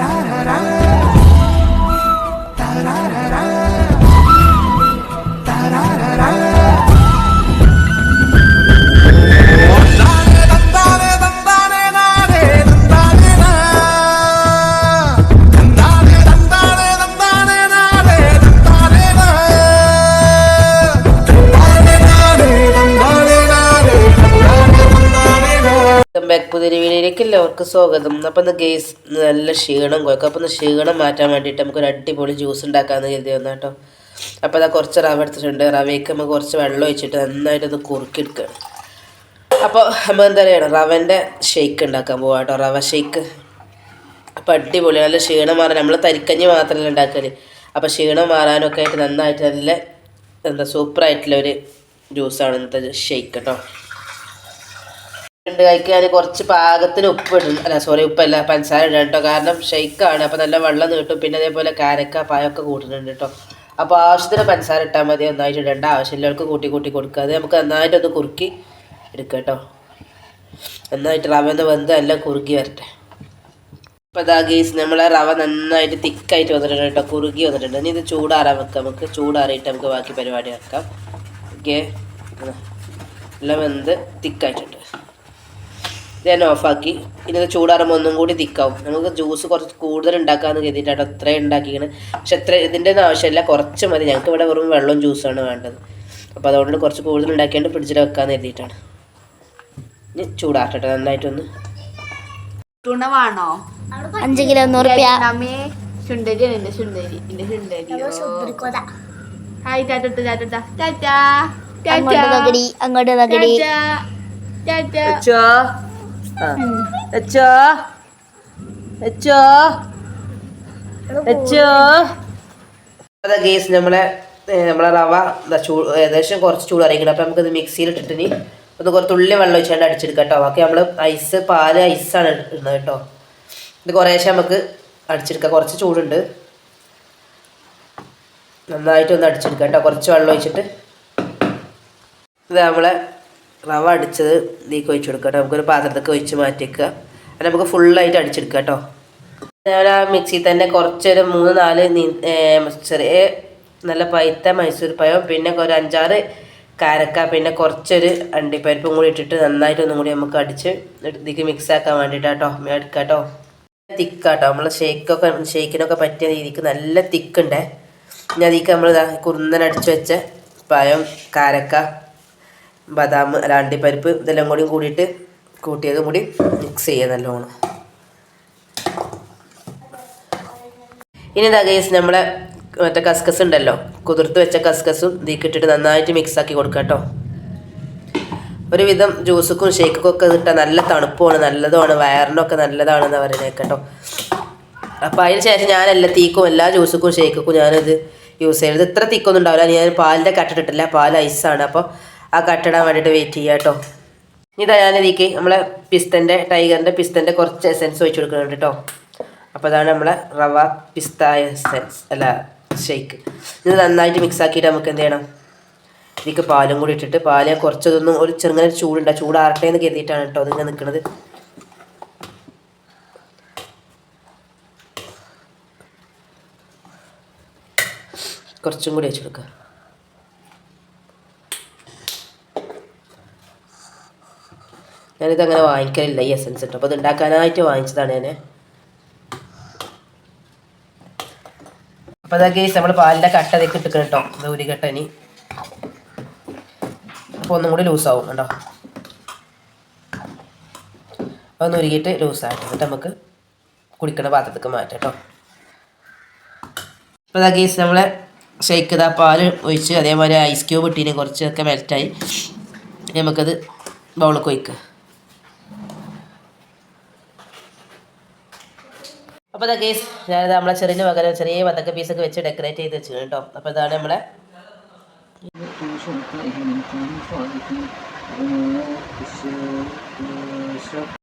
da da da da back പുതിയ വീഡിയോയിലേക്ക് എല്ലാവർക്കും സ്വാഗതം. അപ്പം ഇന്ന് ഗേസ് നല്ല ക്ഷീണം കുഴക്കും അപ്പം ഇന്ന് ക്ഷീണം മാറ്റാൻ വേണ്ടിയിട്ട് നമുക്കൊരു അടിപൊളി ജ്യൂസ് ഉണ്ടാക്കാമെന്ന് കരുതി വന്നു കേട്ടോ. അപ്പോൾ അതാ കുറച്ച് റവ എടുത്തിട്ടുണ്ട്. റവയ്ക്ക് നമുക്ക് കുറച്ച് വെള്ളം ഒഴിച്ചിട്ട് നന്നായിട്ടൊന്ന് കുറുക്കിയെടുക്കുക അപ്പോൾ നമ്മൾ എന്താ പറയുക റവന്റെ ഷേക്ക് ഉണ്ടാക്കാൻ പോവാം കേട്ടോ. റവ ഷേക്ക് അപ്പോൾ അടിപൊളി നല്ല ക്ഷീണം മാറാൻ നമ്മൾ തരിക്കഞ്ഞി മാത്രമല്ല ഉണ്ടാക്കൽ. അപ്പോൾ ക്ഷീണം മാറാനൊക്കെ ആയിട്ട് നന്നായിട്ട് നല്ല എന്താ സൂപ്പറായിട്ടുള്ള ഒരു ജ്യൂസാണ് ഇന്നത്തെ ഷേക്ക് കേട്ടോ. ഉണ്ട് കഴിക്കാൻ കുറച്ച് പാകത്തിന് ഉപ്പ് ഇടും അല്ല സോറി ഉപ്പല്ല പഞ്ചസാര ഇടാം കേട്ടോ കാരണം ഷെയ്ക്കാണ്. അപ്പോൾ നല്ല വെള്ളം നീട്ടും. പിന്നെ അതേപോലെ കാരക്ക പായൊക്കെ കൂട്ടുന്നുണ്ട് കേട്ടോ അപ്പോൾ ആവശ്യത്തിന് പഞ്ചസാര ഇട്ടാൽ മതി. നന്നായിട്ട് ഇടേണ്ട ആവശ്യമില്ലവർക്ക് കൂട്ടി കൂട്ടി കൊടുക്കുക അത് നമുക്ക് നന്നായിട്ടൊന്ന് കുറുക്കി എടുക്കുക കേട്ടോ നന്നായിട്ട് റവ ഒന്ന് വെന്ത് എല്ലാം കുറുക്കി വരട്ടെ. അപ്പോൾ ഇതാ ഗീസ് നമ്മളെ റവ നന്നായിട്ട് തിക്കായിട്ട് വന്നിട്ടുണ്ട് കേട്ടോ കുറുകി വന്നിട്ടുണ്ട്. ഇനി ഇത് ചൂടാറാൻ വെക്കാം നമുക്ക്. ചൂടാറിയിട്ട് നമുക്ക് ബാക്കി പരിപാടി ആക്കാം ഓക്കെ. എല്ലാം വെന്ത് തിക്കായിട്ടുണ്ട്. ഞാൻ ഓഫാക്കി. ഇനി ഇത് ചൂടാറുമ്പോൾ ഒന്നും കൂടി തിക്കാവും. നമുക്ക് ജ്യൂസ് കുറച്ച് കൂടുതൽ ഉണ്ടാക്കാമെന്ന് കരുതിയിട്ടാണ് അത്ര ഉണ്ടാക്കിയാണ് പക്ഷെ അത്ര ഇതിന്റെ ഒന്നും ആവശ്യമില്ല. കുറച്ച് മതി. ഞങ്ങൾക്ക് ഇവിടെ വെറും വെള്ളവും ജ്യൂസാണ് വേണ്ടത്. അപ്പോൾ അതുകൊണ്ട് കുറച്ച് കൂടുതൽ ഉണ്ടാക്കിയാണ്ട് ഫ്രിഡ്ജിൽ വെക്കാമെന്ന് കരുതിയിട്ടാണ്. ഇനി ചൂടാറട്ടെ നന്നായിട്ടൊന്ന്. തുണ വേണോ അഞ്ച് കിലോ നൂറ് ചുണ്ടരി എന്റെ ചുണ്ടരി. എന്റെ ചുണ്ടരി ഹായ് ടാറ്റ ടാറ്റ ടാറ്റ അങ്ങോട്ട് തകടി അങ്ങോട്ട് ടാറ്റ. അച്ചോ അച്ചോ അച്ചോ അതാ നമ്മളെ നമ്മളെ റവ ദാ ചൂ ഏകദേശം കുറച്ച് ചൂട് അറിയിക്കണം അപ്പം നമുക്കിത് മിക്സിയിൽ ഇട്ടിട്ട് ഒന്ന് കുറച്ച് ഉള്ളി വെള്ളം ഒഴിച്ചാണ്ട് അടിച്ചെടുക്കാം കേട്ടോ ബാക്കി നമ്മൾ ഐസ് പാൽ ഐസാണ് ഇടുന്നത് കേട്ടോ. ഇത് കുറേശ്ശെ നമുക്ക് അടിച്ചെടുക്കാം. കുറച്ച് ചൂടുണ്ട്. നന്നായിട്ട് ഒന്ന് അടിച്ചെടുക്കാം കേട്ടോ. കുറച്ച് വെള്ളം ഒഴിച്ചിട്ട്. ഇത് നമ്മളെ റവ അടിച്ചത് ഇതിലേക്ക് ഒഴിച്ച് കൊടുക്കുക കേട്ടോ. നമുക്കൊരു പാത്രത്തൊക്കെ ഒഴിച്ച് മാറ്റി വെക്കുക അത് നമുക്ക് ഫുള്ളായിട്ട് അടിച്ചെടുക്കുക കേട്ടോ. ഞാൻ ആ മിക്സിയിൽ തന്നെ കുറച്ചൊരു മൂന്ന് നാല് ചെറിയ നല്ല പൈത്ത മൈസൂർ പഴം പിന്നെ ഒരു അഞ്ചാറ് കാരക്ക പിന്നെ കുറച്ചൊരു അണ്ടിപ്പരിപ്പും കൂടി ഇട്ടിട്ട് നന്നായിട്ട് ഒന്നും കൂടി നമുക്ക് അടിച്ച് ഇതിലേക്ക് മിക്സ് ആക്കാൻ വേണ്ടിയിട്ടാട്ടോ എടുക്കാം കേട്ടോ. തിക്കാട്ടോ നമ്മൾ ഷേക്കൊക്കെ ഷേക്കിനൊക്കെ പറ്റിയ രീതിക്ക് നല്ല തിക്കുണ്ടേ. ഇനി അതിലേക്ക് നമ്മൾ കുറുന്നൻ അടിച്ച് വെച്ച പഴം കാരക്ക ബദാം അല്ല അണ്ടിപ്പരിപ്പ് ഇതെല്ലാം കൂടി കൂടിയിട്ട് കൂട്ടിയതും കൂടി മിക്സ് ചെയ്യുക നല്ലോണം. ഇനി എന്താ ഗൈസ് നമ്മളെ മറ്റേ കസ്കസ് ഉണ്ടല്ലോ. കുതിർത്ത് വെച്ച കസ്കസും ഇട്ടിട്ട് നന്നായിട്ട് മിക്സ് ആക്കി കൊടുക്കുക കേട്ടോ. ഒരുവിധം ജ്യൂസുക്കും ഷേക്കൊക്കെ ഒക്കെ കിട്ടാൻ നല്ല തണുപ്പുമാണ് നല്ലതുമാണ് വയറിനൊക്കെ നല്ലതാണെന്ന് പറയുന്നത് കേട്ടോ. അപ്പോൾ അതിന് ശേഷം ഞാൻ എല്ലാ തീക്കും എല്ലാ ജ്യൂസുക്കും ഷേക്കും ഞാനിത് യൂസ് ചെയ്യുന്നത്. ഇത്ര തീക്കൊന്നും ഉണ്ടാവില്ല. ഞാൻ പാലിന്റെ കട്ടിട്ടിട്ടില്ല പാൽ ഐസാണ് അപ്പോൾ ആ കട്ടിടാൻ വേണ്ടിയിട്ട് വെയിറ്റ് ചെയ്യാം കേട്ടോ ഇതാ ഞാനിതിക്ക് നമ്മളെ പിസ്തന്റെ ടൈഗറിന്റെ പിസ്തന്റെ കുറച്ച് എസെൻസ് ഒഴിച്ച് കൊടുക്കുന്നുണ്ട് കേട്ടോ അപ്പോൾ അതാണ് നമ്മളെ റവ പിസ്ത എസെൻസ് അല്ല ഷേക്ക് ഇത് നന്നായിട്ട് മിക്സ് ആക്കിയിട്ട് നമുക്ക് എന്ത് ചെയ്യണം? ഇതിലേക്ക് പാലും കൂടി ഇട്ടിട്ട് പാൽ കുറച്ചതൊന്നും ഒരു ചെറുങ്ങനെ ചൂടുണ്ട്. ചൂടാറട്ടെ എന്ന് കരുതിയിട്ടാണ് കേട്ടോ അതിങ്ങനെ നിൽക്കുന്നത് കുറച്ചും കൂടി വെച്ച് കൊടുക്കുക ഞാനിത് അങ്ങനെ വാങ്ങിക്കലില്ല ഈ എസൻസ് കേട്ടോ അപ്പോൾ ഇത് ഉണ്ടാക്കാനായിട്ട് വാങ്ങിച്ചതാണ് ഞാൻ അപ്പോൾ അതൊക്കെ നമ്മൾ പാലിന്റെ കട്ട അതൊക്കെ ഇട്ടിക്കണം കേട്ടോ ഇത് ഒരു കട്ട ഇനി. അപ്പോൾ ഒന്നും കൂടി ലൂസാവും കേട്ടോ ഒന്ന് ഉരുകിയിട്ട് ലൂസായിട്ട് എന്നിട്ട് നമുക്ക് കുടിക്കണ പാത്രത്തേക്ക് മാറ്റാം കേട്ടോ അപ്പോൾ അതാ നമ്മൾ നമ്മളെ ഷേക്ക് ഇതാ പാൽ ഒഴിച്ച് അതേപോലെ ഐസ് ക്യൂബ് ഇട്ടീന്. കുറച്ചൊക്കെ മെൽറ്റായി നമുക്കത് ബൗളൊക്കെ ഒഴിക്കുക അപ്പോൾ ഇതാ കേസ് ഞാനിത് നമ്മളെ ചെറിയ പകരം ചെറിയ പതക്ക പീസൊക്കെ വെച്ച് ഡെക്കറേറ്റ് ചെയ്ത് വെച്ചു കേട്ടോ. അപ്പോൾ ഇതാണ് നമ്മളെ